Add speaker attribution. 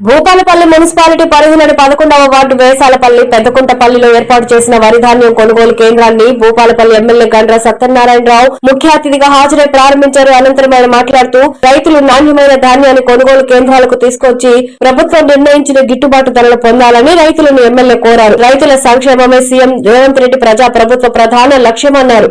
Speaker 1: Bhupalpally municipality పరిధిలోని పదకొండవ ward వేసాలపల్లి పెద్దకుంటపల్లిలో ఏర్పాటు చేసిన వరిధాన్యం కొనుగోలు కేంద్రాన్ని భూపాలపల్లి ఎమ్మెల్యే గండ్ర సత్యనారాయణరావు ముఖ్య అతిథిగా హాజరై ప్రారంభించారు. అనంతరం ఆయన మాట్లాడుతూ రైతులు నాణ్యమైన ధాన్యాన్ని కొనుగోలు కేంద్రాలకు తీసుకొచ్చి ప్రభుత్వం నిర్ణయించిన గిట్టుబాటు ధరలు పొందాలని రైతులను ఎమ్మెల్యే కోరారు. రైతుల సంక్షేమమే సీఎం రేవంత్ రెడ్డి ప్రజా ప్రభుత్వ ప్రధాన లక్ష్యమన్నారు